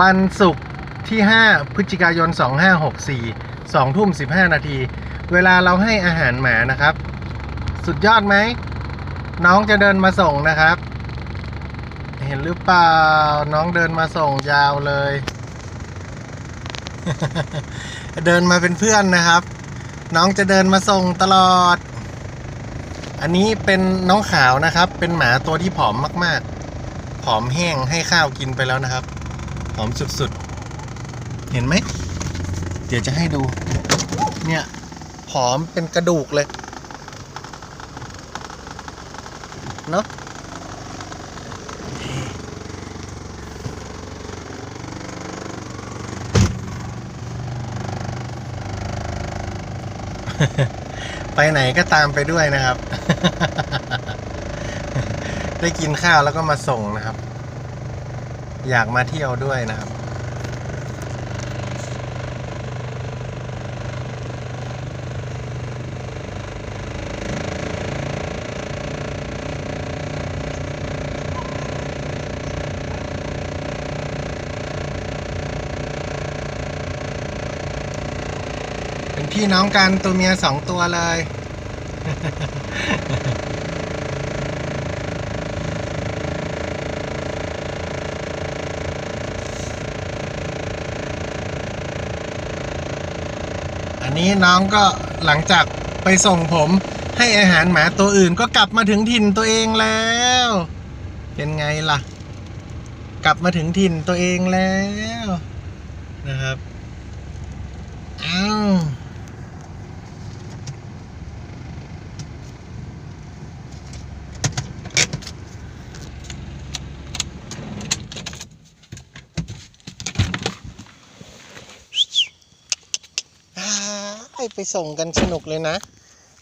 วันศุกร์ที่ 5 พฤศจิกายน 2564 2ทุ่ม15 นาที เวลาเราให้อาหารหมานะครับ สุดยอดไหม น้องจะเดินมาส่งนะครับ เห็นหรือเปล่า น้องเดินมาส่งยาวเลย เดินมาเป็นเพื่อนนะครับ น้องจะเดินมาส่งตลอด อันนี้เป็นน้องขาวนะครับ เป็นหมาตัวที่ผอมมาก ๆ ผอมแห้งให้ข้าวกินไปแล้วนะครับ ผอมสุดๆ เห็นไหม เดี๋ยวจะให้ดู เนี่ยผอมเป็นกระดูกเลย เนอะไปไหนก็ตามไปด้วยนะครับ ได้กินข้าวแล้วก็มาส่งนะครับ อยากมาเที่ยวด้วยนะครับ เป็นพี่น้องกันตัวเมียสองตัวเลย อันนี้น้องก็หลังจากไปส่งผมให้อาหารหมาตัวอื่นก็กลับมาถึงถิ่นตัวเองแล้ว เป็นไงล่ะ กลับมาถึงถิ่นตัวเองแล้วนะครับอ้าวอ่า ไปส่งกันสนุกเลยนะ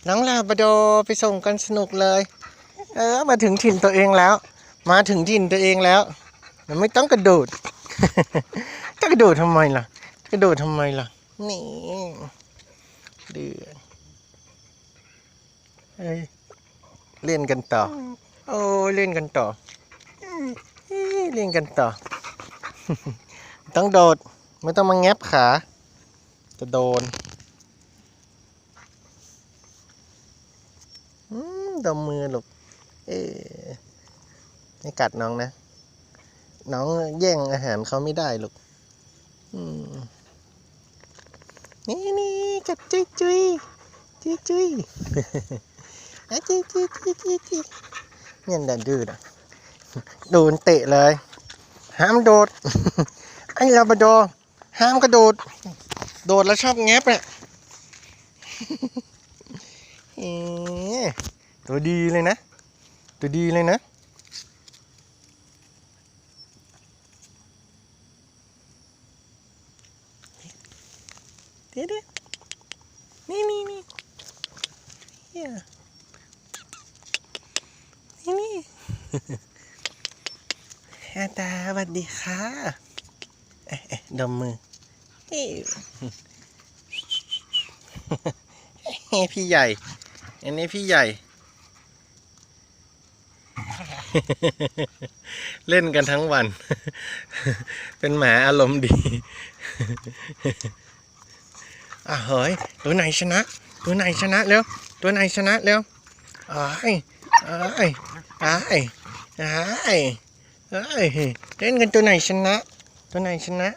น้องลาบราดอไปส่งกันสนุกเลย เออ มาถึงถิ่นตัวเองแล้ว มาถึงถิ่นตัวเองแล้วไม่ต้องกระโดดจะกระโดดทำไมล่ะกระโดดทำไมล่ะ นี่เดือดเอ้ยเล่นกันต่อ โอ้เล่นกันต่อเอ้ยเล่นกันต่อ ต้องโดด ไม่ต้องมาแงบขา จะโดนอืม ดมมือหลูกเอ๊ะไม่กัดน้องนะ น้องแย่งอาหารเขาไม่ได้ลูกอืมนี่นี่กัดจุยจุยจุยจุยอะจุยจุยจุยจุยจุยเนี่ยดันดื้อนะโดนเตะเลย ห้ามโดดไอ้ลาบราดอห้ามกระโดด โดดแล้วชอบแงบอะเอ๊ะ ตัวดีเลยนะ ตัวดีเลยนะ เดี๋ยวนี่นี่นี่เฮียนี่นี่อาตาสวัสดีค่ะเอ๊ะเอ๊ะดมมือพี่ใหญ่ อันนี้พี่ใหญ่ เล่นกันทั้งวัน เป็นหมาอารมณ์ดีอะเฮ้ยตัวไหนชนะ ตัวไหนชนะเร็วตัวไหนชนะเร็วไอ้ายอ้ายอ้ายอ้ายอ้ยเล่นกันตัวไหนชนะ ตัวไหนชนะ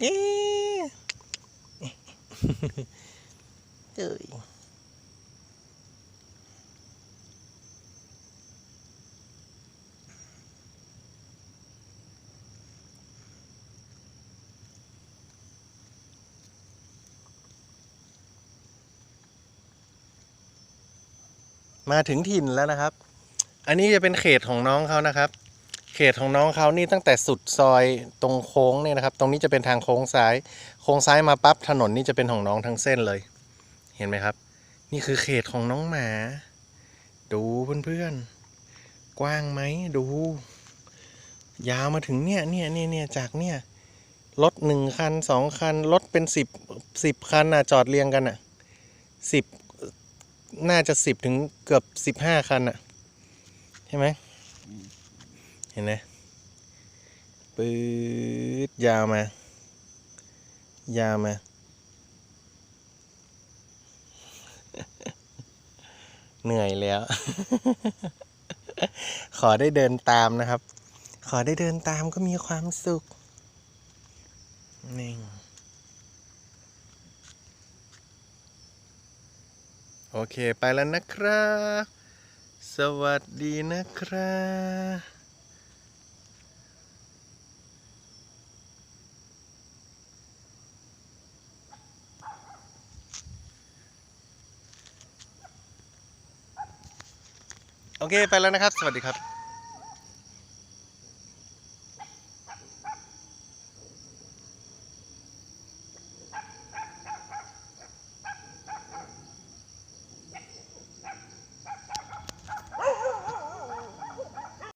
เอ๊เอ้ยมาถึงถิ่นแล้วนะครับ อันนี้จะเป็นเขตของน้องเขานะครับ เขตของน้องเขานี่ตั้งแต่สุดซอยตรงโค้งเนี่ยนะครับ ตรงนี้จะเป็นทางโค้งซ้าย โค้งซ้ายมาปั๊บถนนนี่จะเป็นของน้องทั้งเส้นเลย เห็นไหมครับ นี่คือเขตของน้องหมา ดูเพื่อนๆ กว้างไหมดู ยาวมาถึงเนี่ยเนี่ยเนี่ยเนี่ยจากเนี่ยรถหนึ่งคันสองคันรถเป็นสิบสิบคันอะจอดเรียงกันอะสิบน่าจะสิบถึงเกือบสิบห้าคันอะใช่ไหม ห็นไหมปื๊ดยาวมา ยาวมา เหนื่อยแล้ว ขอได้เดินตามนะครับ ขอได้เดินตามก็มีความสุขหนี่งโอเค ไปแล้วนะครับ สวัสดีนะครับ โอเคไปแล้วนะครับ สวัสดีครับ